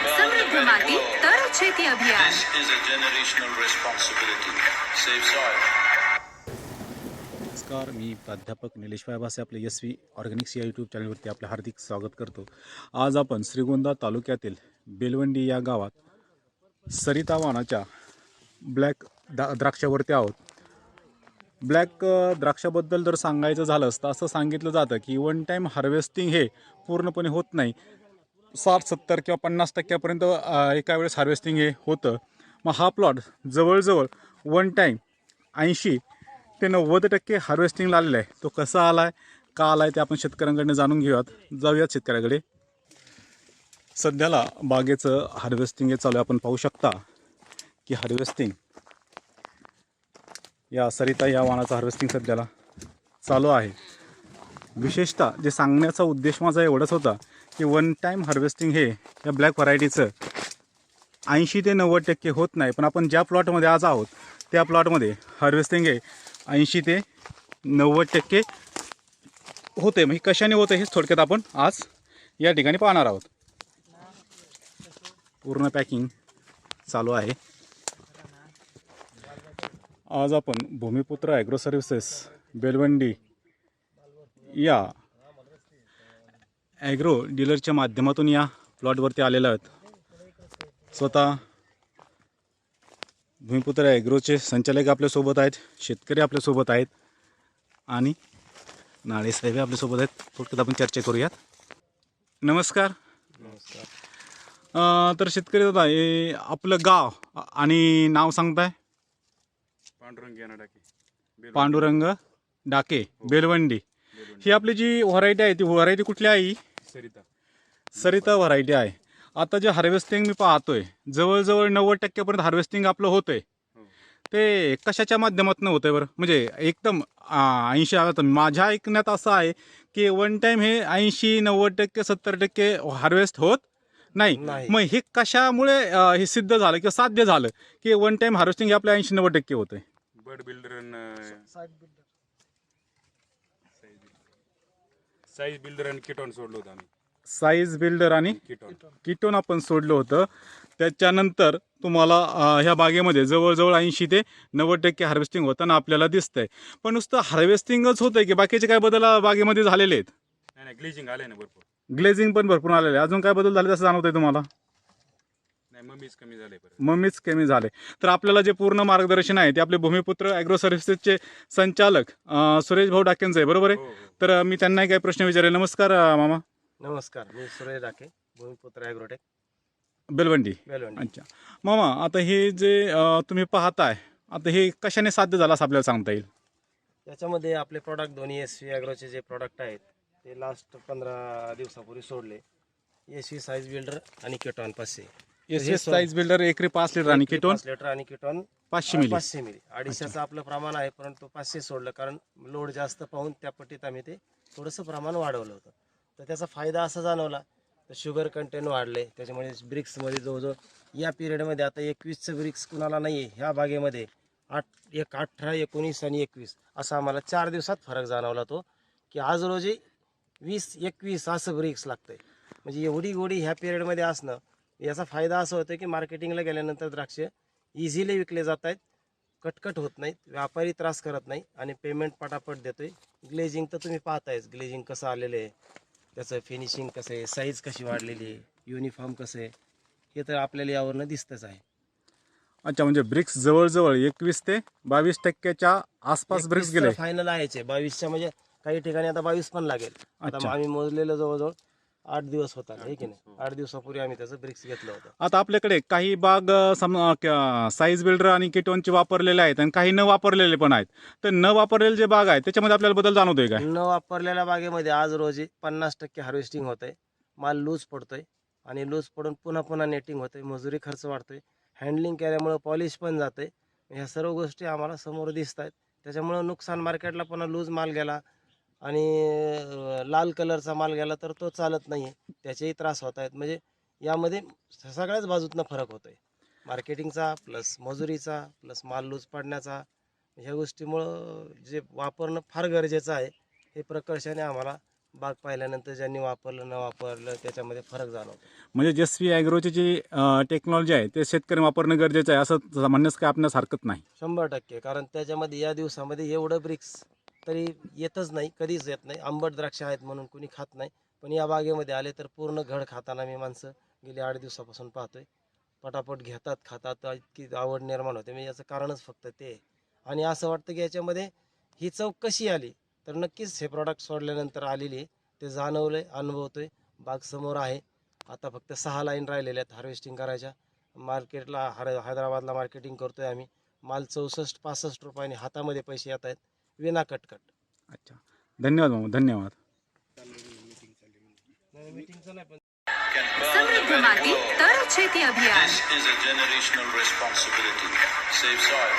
સમૃદ્ધ માટી તર છેતી અભિયાન This is a generational responsibility. Save soil. नमस्कार मी प्राध्यापक निलेश वायभासे आपले एस व्ही ऑर्गॅनिक्स या यूट्यूब चॅनलवरती आपले हार्दिक स्वागत करतो आज आपण श्रीगोंदा तालुक्यातील बेलवंडी या गावात सरिता वाणाच्या ब्लॅक दा द्राक्षावरती आहोत ब्लॅक अ, द्राक्षाबद्दल जर सांगायचं झालंच तर असं सांगितलं जातं की वन टाईम हार्वेस्टिंग हे पूर्णपणे होत नाही साठ सत्तर किंवा पन्नास टक्क्यापर्यंत एका वेळेस हार्वेस्टिंग हे होतं. मग हा प्लॉट जवळजवळ वन टाईम ऐंशी ते नव्वद टक्के हार्वेस्टिंगला आलेला आहे. तो कसा आला आहे का आला आहे ते आपण शेतकऱ्यांकडनं जाणून घेऊयात. जाऊयात शेतकऱ्याकडे. सध्याला बागेचं हार्वेस्टिंग हे चालू आहे. आपण पाहू शकता की हार्वेस्टिंग या सरिता या वाणाचं हार्वेस्टिंग सध्याला चालू आहे. विशेषतः जे सांगण्याचा उद्देश माझा एवढाच होता की वन टाईम हार्वेस्टिंग हे या ब्लॅक व्हरायटीचं ऐंशी ते नव्वद टक्के होत नाही. पण आपण ज्या प्लॉटमध्ये आज आहोत त्या प्लॉटमध्ये हार्वेस्टिंग हे ऐंशी ते नव्वद टक्के होते म्हणजे कशाने होतं हेच थोडक्यात आपण आज या ठिकाणी पाहणार आहोत. पूर्ण पॅकिंग चालू आहे. आज आपण भूमिपुत्र ॲग्रो सर्व्हिसेस बेलवंडी या ॲग्रो डीलरच्या माध्यमातून या प्लॉटवरती आलेल्या आहेत. स्वतः भूमिपुत्र ॲग्रोचे संचालक आपल्यासोबत आहेत शेतकरी आपल्यासोबत आहेत आणि नाळेसाहेब आपल्यासोबत आहेत. थोडक्यात आपण चर्चा करूयात. नमस्कार. अं, तर शेतकरी दादा हे आपलं गाव आणि नाव सांगताय? पांडुरंग पांडुरंग डाके बेलवंडी. ही आपली जी व्हरायटी आहे ती व्हरायटी कुठली आहे ही? सरिता. सरिता व्हरायटी आहे. आता जे हार्वेस्टिंग मी पाहतोय जवळजवळ नव्वद टक्क्यापर्यंत हार्वेस्टिंग आपलं होतंय. हो. ते कशाच्या माध्यमातून होतंय बरं? म्हणजे एकदम ऐंशी आता माझ्या ऐकण्यात असं आहे की वन टाइम हे ऐंशी नव्वद टक्के सत्तर टक्के हार्वेस्ट होत नाही. मग हे कशामुळे हे सिद्ध झालं किंवा साध्य झालं की वन टाइम हार्वेस्टिंग हे आपल्या ऐंशी नव्वद टक्के होतंय? बर्ड बिल्डर साईज बिल्डर आणि किटॉन सोडलो होतं आम्ही. साईज बिल्डर आणि किटॉन. किटोन आपण सोडलं होतं. त्याच्यानंतर तुम्हाला अं, ह्या बागेमध्ये जवळजवळ ऐंशी ते नव्वद टक्के हार्वेस्टिंग होताना आपल्याला दिसतंय. पण नुसतं हार्वेस्टिंगच होतंय की बाकीचे काय बदल अं, बागेमध्ये झालेले आहेत? नाही नाही ग्लिचिंग आलंय ना भरपूर. ग्लेझिंग पण भरपूर आलेले आहे. अजून काय बदल झाले असं जाणवतंय तुम्हाला? मम्मीच कमी परत. मम्मीच कमी झाले. तर आपल्याला जे पूर्ण मार्गदर्शन आहे ते आपले भूमिपुत्र ॲग्रो सर्व्हिसेसचे संचालक अं, सुरेश भाऊ डाकेंचं आहे बरोबर आहे? हो हो. तर मी त्यांनाही काही प्रश्न विचारले. नमस्कार अं, मामा. नमस्कार मी सुरेश राखे भूमिपुत्र ॲग्रोटेक बेलवंडी. बेलवंडी. अच्छा. मामा आता हे जे अं, तुम्ही पाहताय आता हे कशाने साध्य झालं असं आपल्याला सांगता येईल? याच्यामध्ये आपले प्रॉडक्ट दोन्ही एस व्ही ॲग्रोचे जे प्रॉडक्ट आहेत ते लास्ट पंधरा दिवसापूर्वी सोडले. एस व्ही साईज बिल्डर आणि किटॉन पाचशे. एस एस साईज बिल्डर एकरी पाच लिटर आणि किटोन? पाच लिटर आणि किटॉन. पाचशे मिली. पाचशे मिली. अडीचशेचं आपलं प्रमाण आहे परंतु पाचशे सोडलं कारण लोड जास्त पाहून त्या पट्टीत आम्ही ते थोडंसं प्रमाण वाढवलं होतं. तर त्याचा फायदा असा जाणवला तर शुगर कंटेंट वाढले त्याच्यामुळे ब्रिक्समध्ये जवळजवळ या पिरियडमध्ये आता एकवीसचं ब्रिक्स कुणाला नाही आहे ह्या बागेमध्ये आठ एक अठरा एकोणीस आणि एकवीस असा आम्हाला चार दिवसात फरक जाणवला तो की आज रोजी वीस एकवीस असं ब्रिक्स लागतंय. म्हणजे एवढी गोडी ह्या पिरियडमध्ये असणं याचा फायदा असा होतो की मार्केटिंगला गेल्यानंतर द्राक्ष इझिली विकले जात आहेत. कटकट होत नाहीत. व्यापारी त्रास करत नाही आणि पेमेंट पटापट देतोय. ग्लेजिंग तर तुम्ही पाहतायच ग्लेजिंग कसं आलेलं आहे? त्याचं फिनिशिंग कसं आहे? साईज कशी वाढलेली आहे? युनिफॉर्म कसं आहे? हे तर आपल्याला यावरनं दिसतंच आहे. अच्छा म्हणजे ब्रिक्स जवळजवळ एकवीस ते बावीस टक्क्याच्या आसपास ब्रिक्स गेले. फायनल आहेच आहे. बावीसच्या म्हणजे काही ठिकाणी आता बावीस पण लागेल. आता अच्छा. आम्ही मोजलेलं जवळजवळ आठ दिवस होता आहे की नाही? आठ दिवसापूर्वी आम्ही त्याचं ब्रिक्स घेतलं होतं. आता आपल्याकडे काही बाग साईज बिल्डर आणि किटोनचे वापरलेले आहेत आणि काही न वापरलेले पण आहेत. तर न वापरलेले जे बाग आहेत त्याच्यामध्ये आपल्याला बदल जाणवतोय काय? न वापरलेल्या बागेमध्ये आज रोजी पन्नास टक्के हार्वेस्टिंग होतंय. माल लूज पडतोय आणि लूज पडून पुन्हा पुन्हा नेटिंग होतंय मजुरी खर्च वाढतोय. हँडलिंग केल्यामुळं पॉलिश पण जाते ह्या सर्व गोष्टी आम्हाला समोर दिसत आहेत त्याच्यामुळं नुकसान मार्केटला पुन्हा लूज माल गेला. आणि लाल कलरचा माल गेला तर तो चालत नाही आहे त्याचेही त्रास होत आहेत. म्हणजे यामध्ये सगळ्याच बाजूतनं फरक होतोय. मार्केटिंगचा प्लस मजुरीचा प्लस माल लूज पडण्याचा ह्या गोष्टीमुळं जे वापरणं फार गरजेचं आहे हे प्रकर्षाने आम्हाला बाग पाहिल्यानंतर ज्यांनी वापरलं न वापरलं त्याच्यामध्ये फरक जाणवतो. म्हणजे व्ही ॲग्रोची जी टेक्नॉलॉजी आहे ते शेतकरी वापरणं गरजेचं आहे असं म्हणण्यास काय आपल्यास हरकत नाही? शंभर टक्के. कारण त्याच्यामध्ये या दिवसामध्ये एवढं ब्रिक्स तरी येतच नाही कधीच येत नाही. आंबट द्राक्ष आहेत म्हणून कुणी खात नाही. पण या बागेमध्ये आले तर पूर्ण घड खाताना मी माणसं गेली आठ दिवसापासून पाहतोय. पटापट घेतात खातात. इतकी आवड निर्माण होते. म्हणजे याचं कारणच फक्त ते. आहे. आणि असं वाटतं की याच्यामध्ये ही चव कशी आली? तर नक्कीच हे प्रॉडक्ट सोडल्यानंतर आलेली आहे. ते जाणवलंय अनुभवतोय. बाग समोर आहे. आता फक्त सहा लाईन राहिलेल्या आहेत हार्वेस्टिंग करायच्या. मार्केटला हर हैदराबादला मार्केटिंग करतोय आम्ही. माल चौसष्ट पासष्ट रुपयाने हातामध्ये पैसे येत आहेत. विना कटकट अच्छा धन्यवाद मामा धन्यवाद मीटिंगचं नाही पण Can burn સમૃદ્ધ very માટી well. તર છેતી અભિયાન This is a generational responsibility. Save soil.